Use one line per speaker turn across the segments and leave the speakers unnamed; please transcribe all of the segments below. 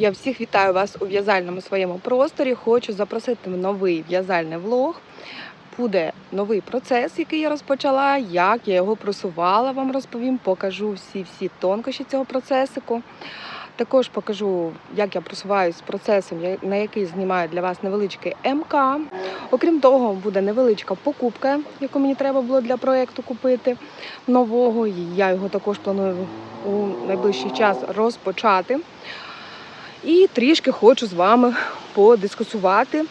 Я всіх вітаю вас у в'язальному своєму просторі. Хочу запросити в новий в'язальний влог. Буде новий процес, який я розпочала. Як я його просувала, вам розповім. Покажу всі-всі тонкощі цього процесику. Також покажу, як я просуваюсь з процесом, на який знімаю для вас невеличкий МК. Окрім того, буде невеличка покупка, яку мені треба було для проєкту купити нового. Я його також планую у найближчий час розпочати. І трішки хочу з вами подискусувати.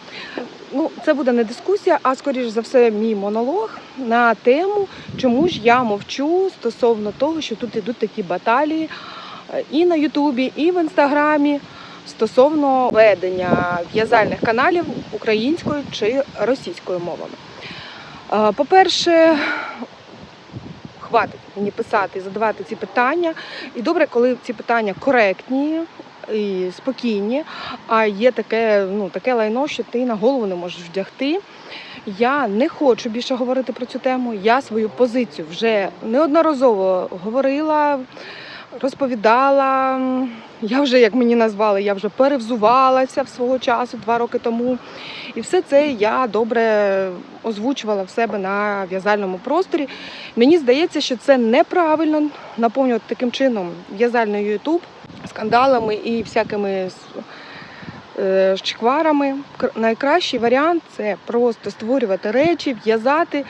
Ну, це буде не дискусія, а скоріш за все, мій монолог на тему, чому ж я мовчу стосовно того, що тут ідуть такі баталії е, і на Ютубі, і в інстаграмі стосовно ведення в'язальних каналів українською чи російською мовами. Е, По-перше, хватить мені писати і задавати ці питання. І добре, коли ці питання коректні спокійні, а є таке, ну, таке лайно, що ти на голову не можеш вдягти. Я не хочу більше говорити про цю тему. Я свою позицію вже неодноразово говорила, розповідала. Я вже, як мені назвали, я вже перевзувалася в свого часу два роки тому. І все це я добре озвучувала в себе на в'язальному просторі. Мені здається, що це неправильно наповнювати таким чином в'язальний Ютуб скандалами і всякими е, шкварами. Кр- Найкращий варіант це просто створювати речі, в'язати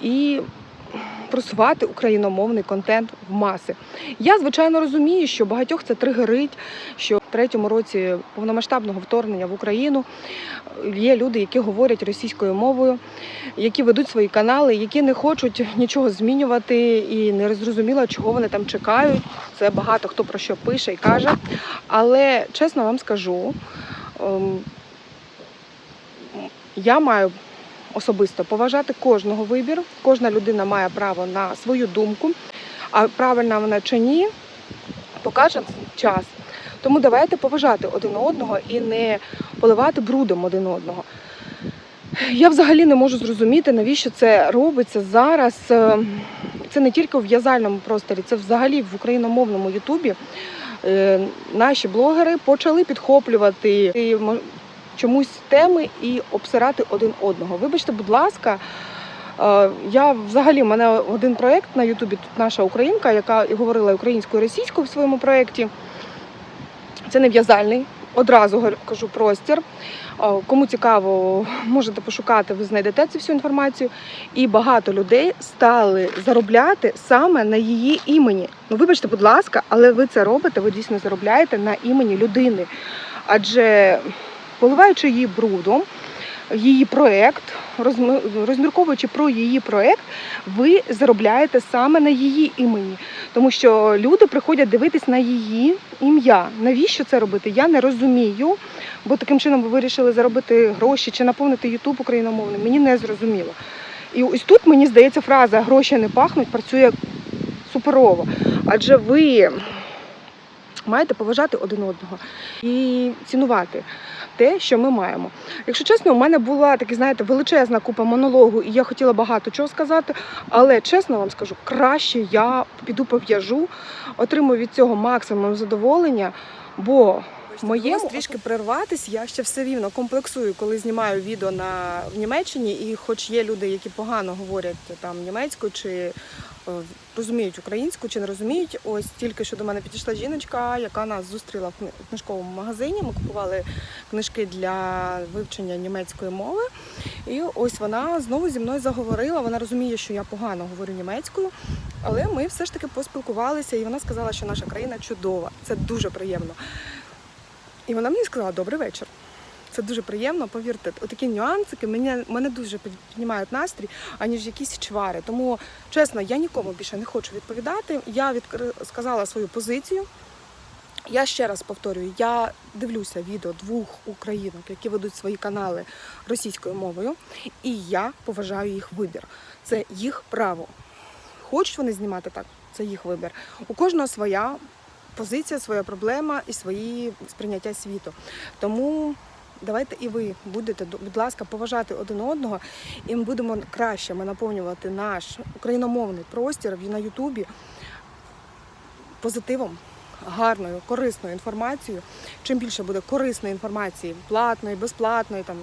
і просувати україномовний контент в маси. Я звичайно розумію, що багатьох це тригерить, що в третьому році повномасштабного вторгнення в Україну є люди, які говорять російською мовою, які ведуть свої канали, які не хочуть нічого змінювати і не зрозуміло, чого вони там чекають. Це багато хто про що пише і каже. Але чесно вам скажу, ем, я маю особисто поважати кожного вибір. Кожна людина має право на свою думку. А правильна вона чи ні, покаже час. Тому давайте поважати один одного і не поливати брудом один одного. Я взагалі не можу зрозуміти, навіщо це робиться зараз. Е, Це не тільки у в'язальному просторі, це взагалі в україномовному Ютубі. Е, Наші блогери почали підхоплювати чомусь теми і обсирати один одного. Вибачте, будь ласка. е, Я взагалі в мене один проєкт на Ютубі, тут наша українка, яка і говорила українською і російською в своєму проєкті. Це не в'язальний, одразу кажу простір. Е, Кому цікаво, можете пошукати, ви знайдете цю всю інформацію. І багато людей стали заробляти саме на її імені. Ну, вибачте, будь ласка, але ви це робите, ви дійсно заробляєте на імені людини. Адже поливаючи її брудом, її проект, розмірковуючи про її проект, ви заробляєте саме на її імені. Тому що люди приходять дивитись на її ім'я. Навіщо це робити? Я не розумію, бо таким чином ви вирішили заробити гроші чи наповнити Ютуб україномовним. Мені не зрозуміло. І ось тут мені здається фраза гроші не пахнуть працює суперово. Адже ви маєте поважати один одного і цінувати те, що ми маємо. Якщо чесно, у мене була така, знаєте, величезна купа монологу, і я хотіла багато чого сказати, але чесно вам скажу, краще я піду пов'яжу, отримую від цього максимум задоволення, бо моєму трішки прерватись. Я ще все рівно комплексую, коли знімаю відео на в Німеччині, і хоч є люди, які погано говорять там німецькою чи розуміють українську чи не розуміють. Ось тільки що до мене підійшла жіночка, яка нас зустріла в книжковому магазині. Ми купували книжки для вивчення німецької мови. І ось вона знову зі мною заговорила. Вона розуміє, що я погано говорю німецькою, але ми все ж таки поспілкувалися, і вона сказала, що наша країна чудова. Це дуже приємно. І вона мені сказала добрий вечір. Це дуже приємно, повірте, такі нюансики мене, мене дуже піднімають настрій, аніж якісь чвари. Тому, чесно, я нікому більше не хочу відповідати. Я відкри... сказала свою позицію. Я ще раз повторюю, я дивлюся відео двох українок, які ведуть свої канали російською мовою, і я поважаю їх вибір. Це їх право. Хочуть вони знімати так, це їх вибір. У кожного своя позиція, своя проблема і свої сприйняття світу. Тому давайте і ви будете, будь ласка, поважати один одного, і ми будемо краще наповнювати наш україномовний простір на Ютубі позитивом,
гарною, корисною інформацією. Чим більше буде корисної інформації, платної, безплатної, там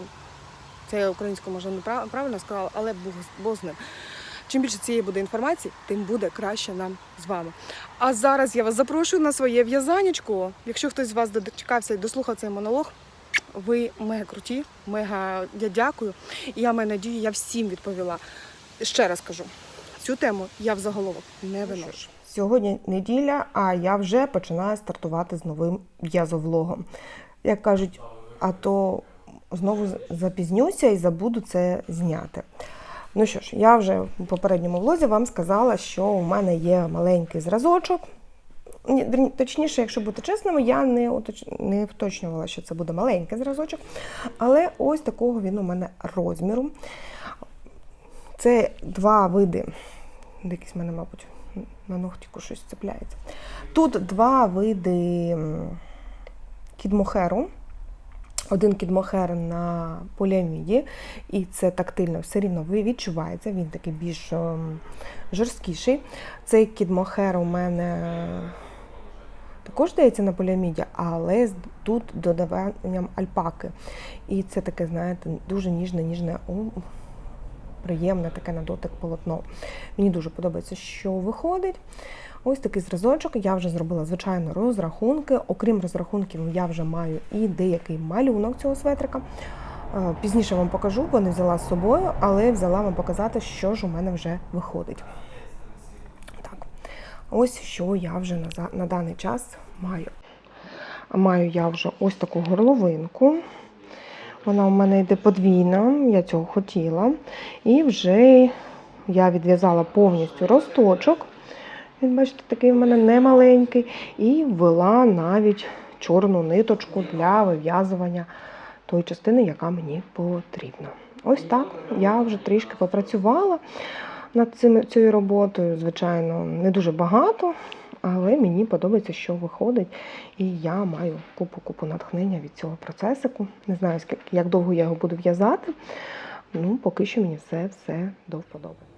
це я українською може неправильно сказала, але Бог з ним. Чим більше цієї буде інформації, тим буде краще нам з вами. А зараз я вас запрошую на своє в'язанечко. Якщо хтось з вас дочекався і дослухав цей монолог, ви мега круті, мега я дякую. І я маю надію, я всім відповіла. Ще раз кажу, цю тему я в заголовок не виношу.
Сьогодні неділя, а я вже починаю стартувати з новим в'язовлогом. Як кажуть, а то знову запізнюся і забуду це зняти. Ну що ж, я вже в попередньому влозі вам сказала, що у мене є маленький зразочок. Ні, Точніше, якщо бути чесними, я не, уточ... не вточнювала, що це буде маленький зразочок. Але ось такого він у мене розміру. Це два види. Якийсь в мене, мабуть, на ногтіку щось цепляється. Тут два види кідмохеру. Один кідмохер на поліаміді, і це тактильно все рівно відчувається, він такий більш жорсткіший. Цей кідмохер у мене також дається на поліаміді, але тут додаванням альпаки. І це таке, знаєте, дуже ніжне, ніжне, приємне таке на дотик полотно. Мені дуже подобається, що виходить. Ось такий зразочок. Я вже зробила, звичайно, розрахунки. Окрім розрахунків, я вже маю і деякий малюнок цього светрика. Е, Пізніше вам покажу, бо не взяла з собою, але взяла вам показати, що ж у мене вже виходить. Ось що я вже на, на даний час маю. Маю я вже ось таку горловинку. Вона у мене йде подвійна, я цього хотіла. І вже я відв'язала повністю росточок. Він, бачите, такий в мене немаленький. І ввела навіть чорну ниточку для вив'язування тої частини, яка мені потрібна. Ось так. Я вже трішки попрацювала над цим, цією роботою. Звичайно, не дуже багато, але мені подобається, що виходить. І я маю купу-купу натхнення від цього процесику. Не знаю, скільки, як довго я його буду в'язати. Ну, поки що мені все, все до вподоби.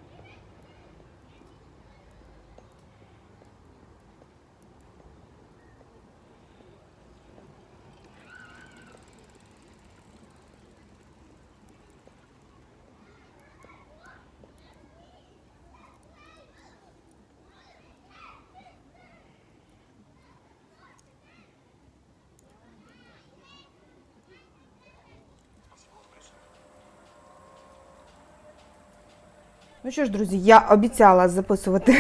Ну що ж, друзі, я обіцяла записувати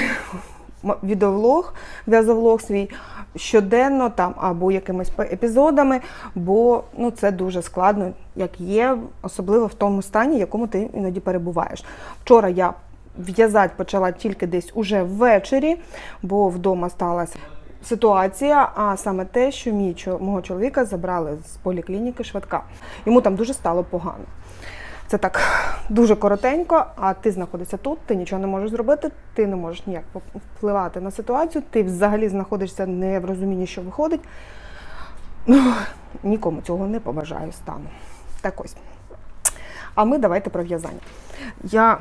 відеовлог, в'язовлог свій щоденно там або якимись епізодами, бо ну, це дуже складно, як є, особливо в тому стані, в якому ти іноді перебуваєш. Вчора я в'язати почала тільки десь уже ввечері, бо вдома сталася ситуація, а саме те, що мій мого чоловіка забрали з поліклініки швидка. Йому там дуже стало погано. Це так дуже коротенько, а ти знаходишся тут, ти нічого не можеш зробити, ти не можеш ніяк впливати на ситуацію, ти взагалі знаходишся не в розумінні, що виходить. Ну, нікому цього не побажаю стану. Так ось. А ми давайте про в'язання. Я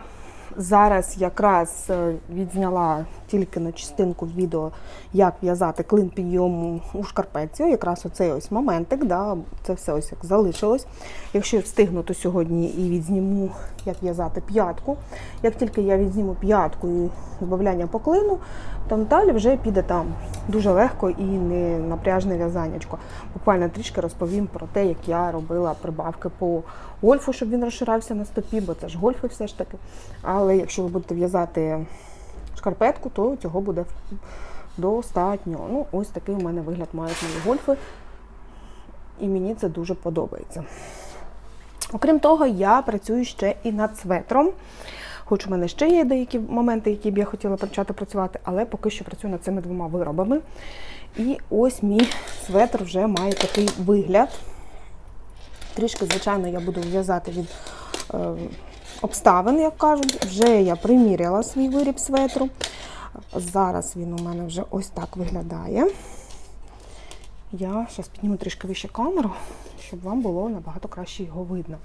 зараз якраз е, відзняла тільки на частинку відео, як в'язати клин підйому у шкарпетці. Якраз оцей ось моментик, да, це все ось як залишилось. Якщо встигну, то сьогодні і відзніму, як в'язати п'ятку. Як тільки я відзніму п'ятку і збавляння по клину, там далі вже піде там дуже легко і не напряжне в'язаннячко. Буквально трішки розповім про те, як я робила прибавки по гольфу, щоб він розширався на стопі, бо це ж гольфи все ж таки. Але якщо ви будете в'язати шкарпетку, то цього буде достатньо. Ну, ось такий у мене вигляд мають мої гольфи. І мені це дуже подобається. Окрім того, я працюю ще і над светром. Хоч у мене ще є деякі моменти, які б я хотіла почати працювати, але поки що працюю над цими двома виробами. І ось мій светр вже має такий вигляд. Трішки, звичайно, я буду в'язати від е, обставин, як кажуть. Вже я приміряла свій виріб светру. Зараз він у мене вже ось так виглядає. Я зараз підніму трішки вище камеру, щоб вам було набагато краще його видно.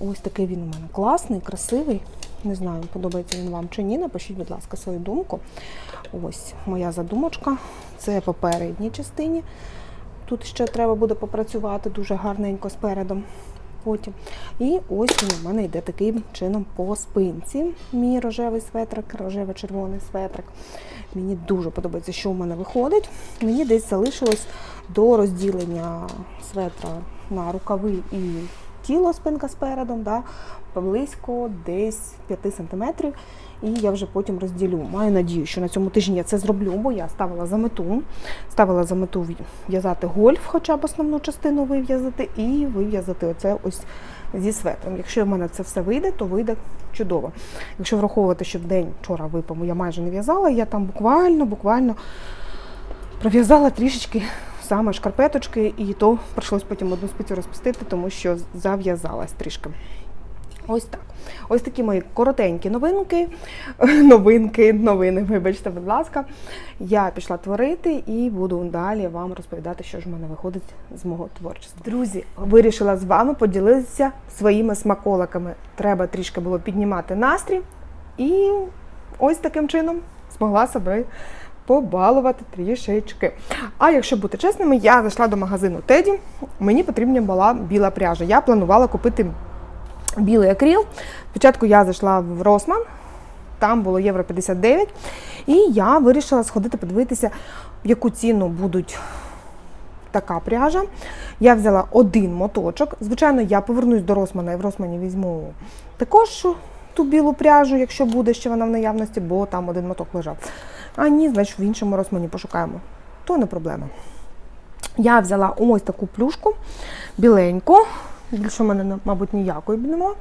Ось такий він у мене класний, красивий. Не знаю, подобається він вам чи ні. Напишіть, будь ласка, свою думку. Ось моя задумочка. Це по передній частині. Тут ще треба буде попрацювати дуже гарненько спереду. Потім. І ось він у мене йде таким чином по спинці. Мій рожевий светрик, рожево-червоний светрик. Мені дуже подобається, що в мене виходить. Мені десь залишилось до розділення светра на рукави і тіло спинка спереду, да, близько десь 5 см. І я вже потім розділю. Маю надію, що на цьому тижні я це зроблю, бо я ставила за мету. Ставила за мету в'язати гольф, хоча б основну частину вив'язати, і вив'язати оце ось зі светром. Якщо в мене це все вийде, то вийде чудово. Якщо враховувати, що в день вчора випаму я майже не в'язала, я там буквально, буквально пров'язала трішечки саме шкарпеточки, і то прийшлось потім одну спицю розпустити, тому що зав'язалась трішки. Ось так. Ось такі мої коротенькі новинки. Новинки, новини, вибачте, будь ласка. Я пішла творити і буду далі вам розповідати, що ж в мене виходить з мого творчества. Друзі, вирішила з вами поділитися своїми смаколиками. Треба трішки було піднімати настрій. І ось таким чином змогла себе побалувати трішечки. А якщо бути чесними, я зайшла до магазину Теді. Мені потрібна була біла пряжа. Я планувала купити білий акріл. Спочатку я зайшла в Росман, там було євро 59, і я вирішила сходити подивитися, яку ціну будуть така пряжа. Я взяла один моточок. Звичайно, я повернусь до Росмана і в Росмані візьму також ту білу пряжу, якщо буде ще вона в наявності, бо там один моток лежав. А ні, значить в іншому Росмані пошукаємо. То не проблема. Я взяла ось таку плюшку біленьку. Більше в мене, мабуть, ніякої нема.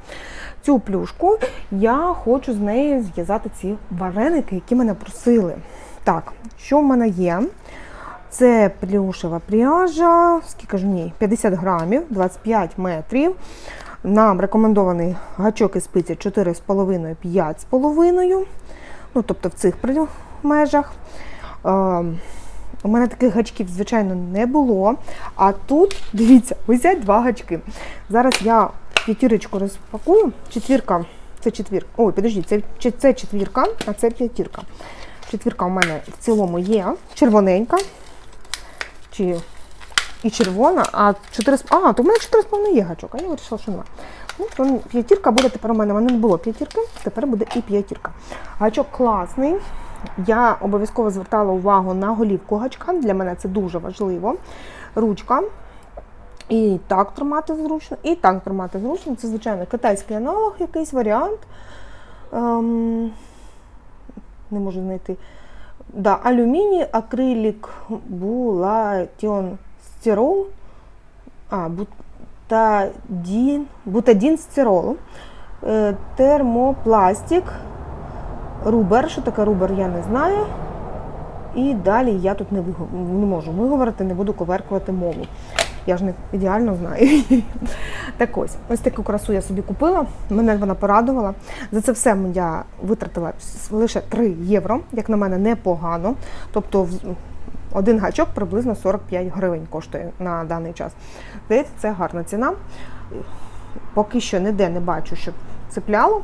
Цю плюшку я хочу з неї зв'язати ці вареники, які мене просили. Так, що в мене є? Це плюшева пряжа, скільки ж в ній? 50 грамів, 25 метрів. Нам рекомендований гачок і спиці 4,5-5,5. Ну, тобто в цих межах. Е, у мене таких гачків, звичайно, не було. А тут, дивіться, висять два гачки. Зараз я п'ятірочку розпакую. Четвірка, це четвірка. Ой, підождіть, це, це четвірка, а це п'ятірка. Четвірка у мене в цілому є. Червоненька. Чи і червона, а 4, а, то в мене 4,5 є гачок, а я вирішила, що немає. Ну, то п'ятірка буде тепер у мене. У мене не було п'ятірки, тепер буде і п'ятірка. Гачок класний. Я обов'язково звертала увагу на голівку гачка. Для мене це дуже важливо. Ручка. І так тримати зручно, і так тримати зручно. Це, звичайно, китайський аналог, якийсь варіант. Ем, не можу знайти. Да, алюміній, акрилік, булатіон стирол, а, бутадін, бутадін стирол, е, термопластик, рубер. Що таке рубер, я не знаю. І далі я тут не, виго- не можу виговорити, не буду коверкувати мову. Я ж не ідеально знаю. Так ось, ось таку красу я собі купила. Мене вона порадувала. За це все я витратила лише 3 євро, як на мене, непогано. Тобто один гачок приблизно 45 гривень коштує на даний час. Здається, це гарна ціна. Поки що ніде не бачу, щоб цепляло.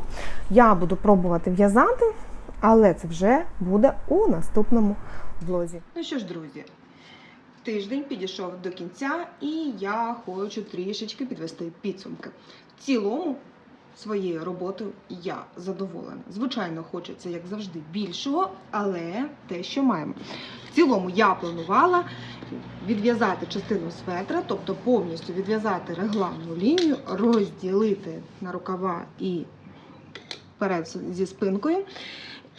Я буду пробувати в'язати, але це вже буде у наступному влозі. Ну що ж, друзі, тиждень підійшов до кінця, і я хочу трішечки підвести підсумки. В цілому своєю роботою я задоволена. Звичайно, хочеться, як завжди, більшого, але те, що маємо. В цілому я планувала відв'язати частину светра, тобто повністю відв'язати регланну лінію, розділити на рукава і перед зі спинкою.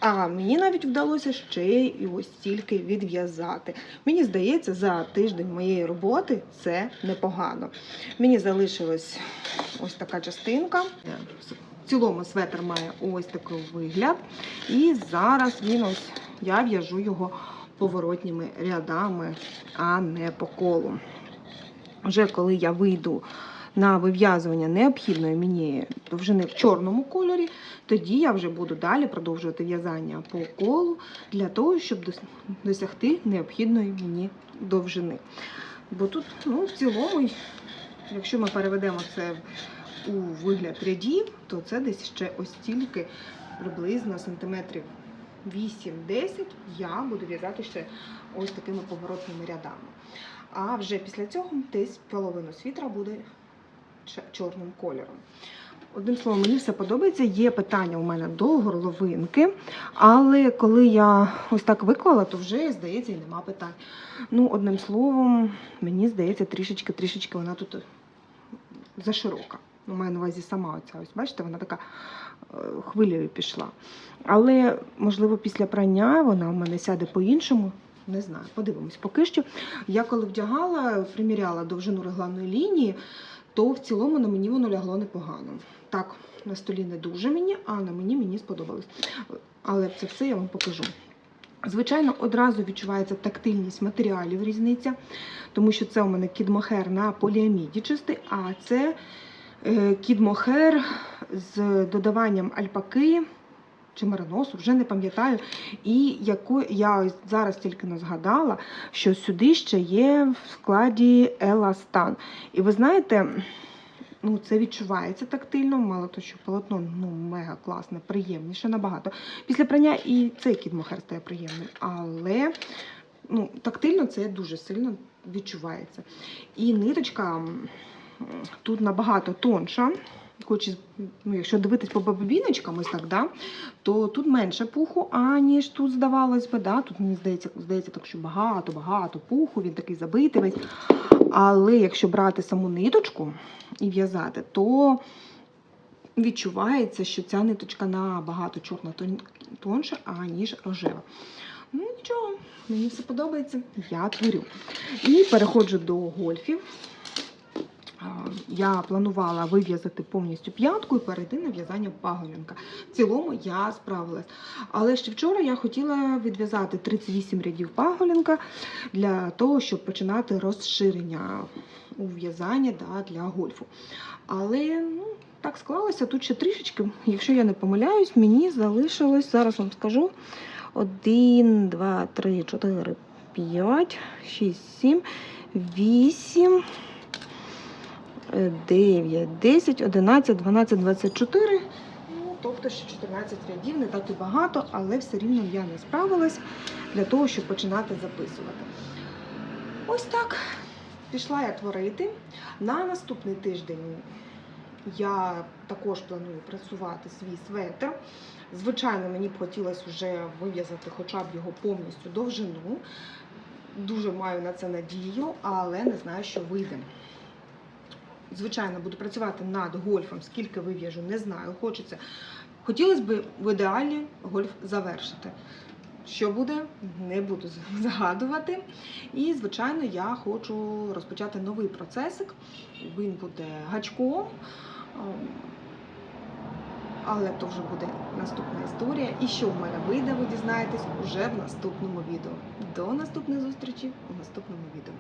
А мені навіть вдалося ще й ось стільки відв'язати. Мені здається, за тиждень моєї роботи це непогано. Мені залишилась ось така частинка. В цілому светр має ось такий вигляд. І зараз він ось я в'яжу його поворотніми рядами, а не по колу. Вже коли я вийду на вив'язування необхідної мені довжини в чорному кольорі, тоді я вже буду далі продовжувати в'язання по колу для того, щоб досягти необхідної мені довжини. Бо тут, ну, в цілому, якщо ми переведемо це у вигляд рядів, то це десь ще ось стільки приблизно сантиметрів 8-10 я буду в'язати ще ось такими поворотними рядами. А вже після цього десь половину світра буде чорним кольором. Одним словом, мені все подобається. Є питання у мене до горловинки, але коли я ось так виклала, то вже, здається, і нема питань. Ну, одним словом, мені здається, трішечки-трішечки вона тут заширока. Ну, маю на увазі сама оця. Ось бачите, вона така е, хвилею пішла. Але, можливо, після прання вона у мене сяде по-іншому. Не знаю, подивимось. Поки що я коли вдягала, приміряла довжину регланної лінії, то в цілому на мені воно лягло непогано. Так, на столі не дуже мені, а на мені мені сподобалось. Але це все я вам покажу. Звичайно, одразу відчувається тактильність матеріалів різниця, тому що це у мене кідмохер на поліаміді чистий, а це е, кідмохер з додаванням альпаки чи мериносу, вже не пам'ятаю. І яку я зараз тільки не згадала, що сюди ще є в складі еластан. І ви знаєте, ну, це відчувається тактильно, мало того, що полотно ну, мега класне, приємніше набагато. Після прання і цей кідмохер стає приємним, але ну, тактильно це дуже сильно відчувається. І ниточка тут набагато тонша. Хоч, ну, якщо дивитись по бабіночкам, ось так, да, то тут менше пуху, аніж тут здавалось би. Да? Тут мені здається, здається так, що багато-багато пуху, він такий забитий весь. Але якщо брати саму ниточку і в'язати, то відчувається, що ця ниточка набагато чорна тонша, аніж рожева. Ну нічого, мені все подобається, я творю. І переходжу до гольфів. Я планувала вив'язати повністю п'ятку і перейти на в'язання паголінка. В цілому я справилась. Але ще вчора я хотіла відв'язати 38 рядів паголінка для того, щоб починати розширення у в'язання да, для гольфу. Але ну, так склалося тут ще трішечки. Якщо я не помиляюсь, мені залишилось, зараз вам скажу, 1, 2, 3, 4, 5, 6, 7, 8. 9, 10, 11, 12, 24. Ну, тобто ще 14 рядів, не так і багато, але все рівно я не справилась для того, щоб починати записувати. Ось так. Пішла я творити. На наступний тиждень я також планую працювати свій светр. Звичайно, мені б хотілося вже вив'язати хоча б його повністю довжину. Дуже маю на це надію, але не знаю, що вийде. Звичайно, буду працювати над гольфом, скільки вив'яжу, не знаю. Хочеться. Хотілося б в ідеалі гольф завершити. Що буде, не буду загадувати. І, звичайно, я хочу розпочати новий процесик. Він буде гачком. ем, Але то вже буде наступна історія. І що в мене вийде, ви дізнаєтесь уже в наступному відео. До наступних зустрічей у наступному відео.